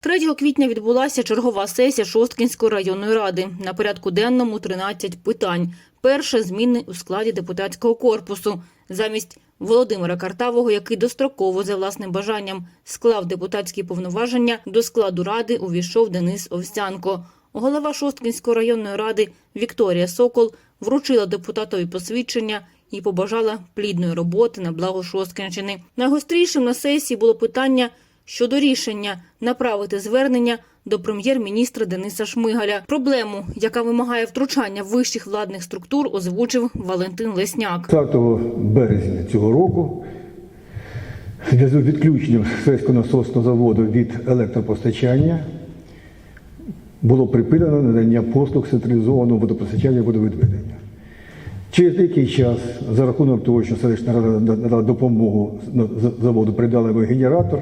3 квітня відбулася чергова сесія Шосткінської районної ради. На порядку денному 13 питань. Перше – зміни у складі депутатського корпусу. Замість Володимира Картавого, який достроково за власним бажанням склав депутатські повноваження, до складу ради увійшов Денис Овсянко. Голова Шосткінської районної ради Вікторія Сокол вручила депутатові посвідчення і побажала плідної роботи на благо Шосткінщини. Найгострішим на сесії було питання щодо рішення направити звернення до прем'єр-міністра Дениса Шмигаля. Проблему, яка вимагає втручання вищих владних структур, озвучив Валентин Лесняк. 20 березня цього року в з відключенням Сельського насосного заводу від електропостачання було припинено надання послуг централізованого водопостачання і водовідведення. Через деякий час, за рахунок того, що селищна рада надала допомогу заводу, придали йому генератор,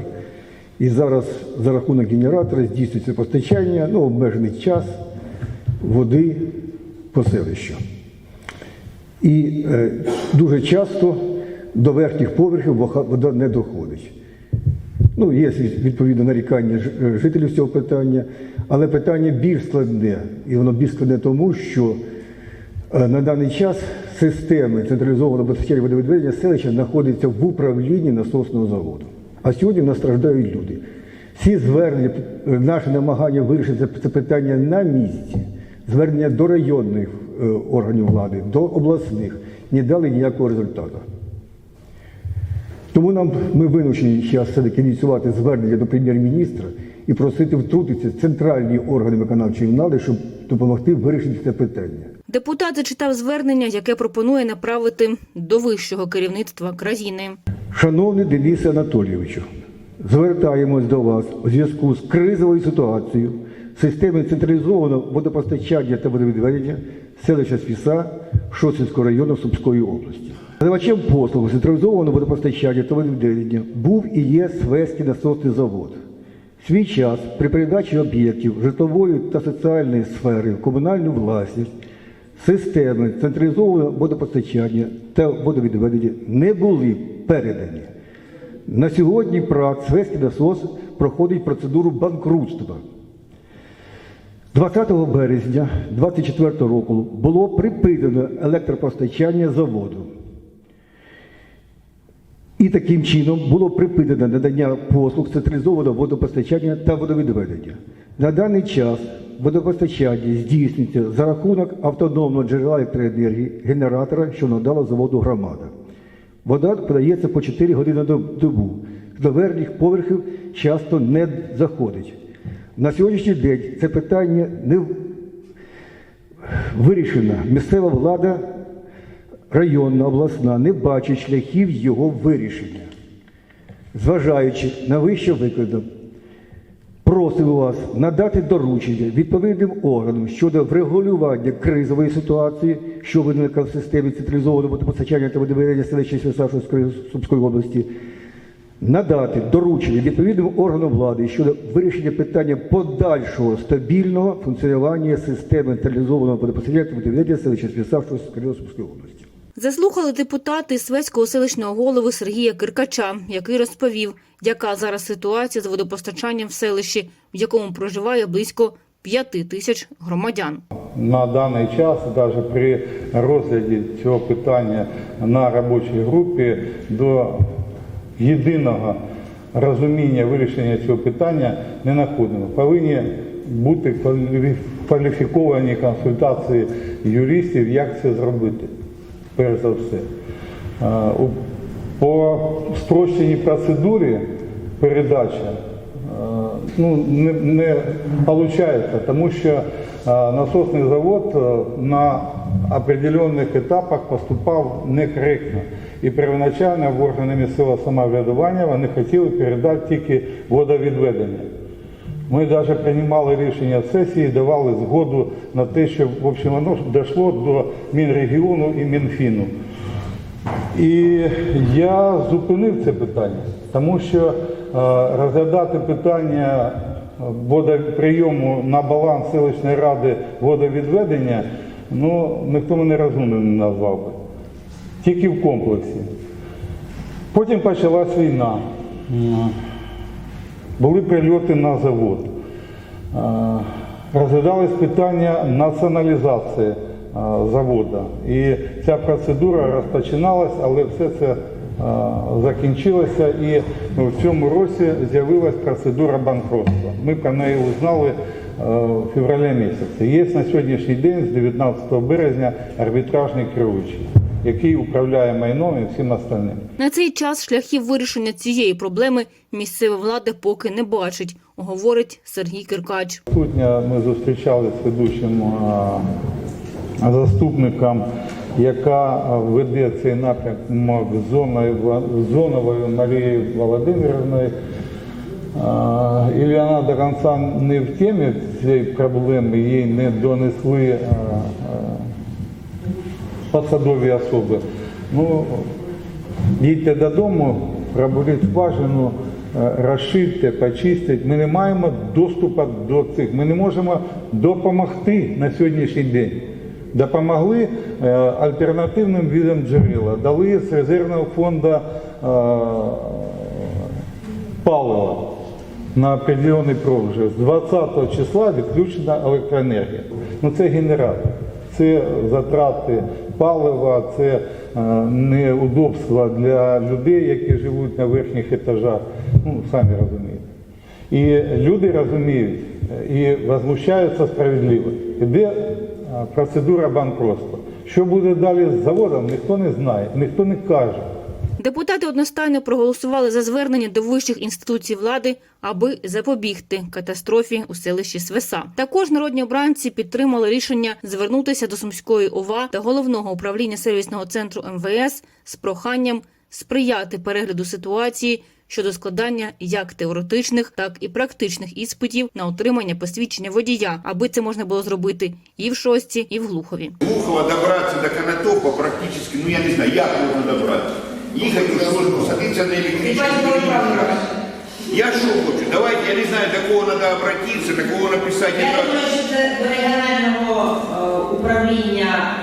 і зараз за рахунок генератора здійснюється постачання ну, обмежений час води по селищу. І е, дуже часто до верхніх поверхів вода не доходить. Ну, є від- відповідно нарікання е, жителів цього питання, але питання більш складне. І воно більш складне тому, що е, на даний час системи централізованого і водовідведення селища знаходяться в управлінні насосного заводу. А сьогодні в нас страждають люди. Всі звернення, е, наше намагання вирішити це питання на місці, звернення до районних е, органів влади, до обласних, не дали ніякого результату. Тому нам ми вимушені зараз все-таки ініціювати звернення до прем'єр-міністра і просити втрутитися центральні органи виконавчої влади, щоб допомогти вирішити це питання. Депутат зачитав звернення, яке пропонує направити до вищого керівництва країни. Шановний Денисе Анатолійовичу, звертаємось до вас у зв'язку з кризовою ситуацією системи централізованого водопостачання та водовідведення селища Спіса Шосинського району Сумської області. Надавачем послуг централізованого водопостачання та водовідведення був і є Свеський насосний завод. В свій час при передачі об'єктів житлової та соціальної сфери в комунальну власність системи централізованого водопостачання та водовідведення не були передані. На сьогодні ПРАТ «Свеський насос проходить процедуру банкрутства. 20 березня 2024 року було припинено електропостачання заводу. І таким чином було припинено надання послуг централізованого водопостачання та водовідведення. На даний час водопостачання здійснюється за рахунок автономного джерела електроенергії генератора, що надала заводу громада. Вода подається по 4 години на добу. До верхніх поверхів часто не заходить. На сьогоднішній день це питання не вирішено. Місцева влада районна, обласна не бачить шляхів його вирішення. Зважаючи на вище викладено, просимо вас надати доручення відповідним органам щодо врегулювання кризової ситуації, що виникла в системі централізованого водопостачання та водовідведення селища Святошинської Сумської області, надати доручення відповідним органам влади щодо вирішення питання подальшого стабільного функціонування системи централізованого водопостачання та водовідведення селища Святошинської Сумської області. Заслухали депутати Свеського селищного голови Сергія Киркача, який розповів, яка зараз ситуація з водопостачанням в селищі, в якому проживає близько п'яти тисяч громадян. На даний час, навіть при розгляді цього питання на робочій групі, до єдиного розуміння вирішення цього питання не знаходимо. Повинні бути кваліфі- кваліфіковані консультації юристів, як це зробити, перш за все. По спрощеній процедурі передачі ну, не, не виходить, тому що насосний завод на определенних етапах поступав некоректно. І первоначально в органи місцевого самоврядування вони хотіли передати тільки водовідведення. Ми навіть приймали рішення сесії, давали згоду на те, що в общем, воно дійшло до Мінрегіону і Мінфіну. І я зупинив це питання, тому що е, розглядати питання водоприйому на баланс селищної ради водовідведення, ну ніхто мене розумним не назвав би. Тільки в комплексі. Потім почалась війна. Були прильоти на завод. Е, Розглядались питання націоналізації е, заводу. І ця процедура розпочиналась, але все це е, закінчилося. І ну, в цьому році з'явилась процедура банкротства. Ми про неї узнали в февралі місяці. Є на сьогоднішній день, з 19 березня, арбітражний керуючий, який управляє майном і всім остальним. На цей час шляхів вирішення цієї проблеми місцева влада поки не бачить, говорить Сергій Киркач. Сутня ми зустрічалися з ведучим заступником, яка веде цей напрямок зоновою Марією Володимирівною. А, І вона до кінця не в темі цієї проблеми, їй не донесли посадові особи. Ну, їдьте додому, пробуріть скважину, е, розширте, почистіть. Ми не маємо доступу до цих. Ми не можемо допомогти на сьогоднішній день. Допомогли е, альтернативним видам джерела, дали з резервного фонду е, палива на определенный проміжок. З 20 числа відключена електроенергія. Ну це генератор, це затрати палива, це е, неудобства для людей, які живуть на верхніх етажах. Ну, самі розумієте. І люди розуміють е, і возмущаються справедливо. Іде е, процедура банкротства. Що буде далі з заводом, ніхто не знає, ніхто не каже. Депутати одностайно проголосували за звернення до вищих інституцій влади, аби запобігти катастрофі у селищі Свеса. Також народні обранці підтримали рішення звернутися до Сумської ОВА та головного управління сервісного центру МВС з проханням сприяти перегляду ситуації щодо складання як теоретичних, так і практичних іспитів на отримання посвідчення водія, аби це можна було зробити і в шості, і в глухові. Глухова добраться до Конотопа практически, ну я не знаю, як можна добратися. Їхати у службу, садитися на електричку. Я що хочу? Давайте, я не знаю, до кого треба обратитися, до кого написати. Я думаю, що це до регіонального е, управління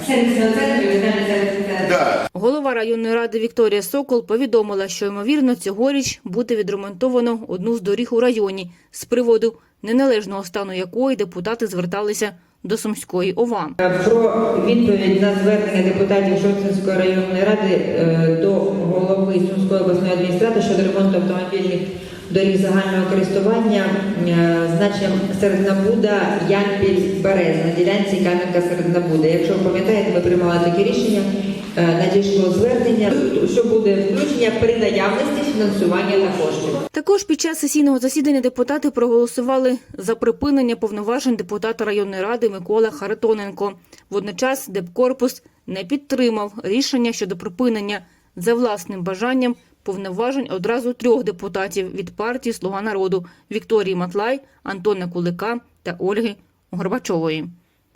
е, сервісного центру, регіонального сервісного центру. Да. Голова районної ради Вікторія Сокол повідомила, що ймовірно цьогоріч буде відремонтовано одну з доріг у районі з приводу неналежного стану якої депутати зверталися до Сумської ОВА. Про відповідь на звернення депутатів Шостинської районної ради е, до голови Сумської обласної адміністрації щодо ремонту автомобільних доріг загального користування е, значенням Середнабуда, Ямпіль, Берез на ділянці Кам'янка Середнабуда. Якщо ви пам'ятаєте, ми приймали таке рішення. е, Надійшло звернення, що буде включення при наявності фінансування та коштів. Також під час сесійного засідання депутати проголосували за припинення повноважень депутата районної ради Микола Харитоненко. Водночас Депкорпус не підтримав рішення щодо припинення за власним бажанням повноважень одразу трьох депутатів від партії Слуга народу Вікторії Матлай, Антона Кулика та Ольги Горбачової.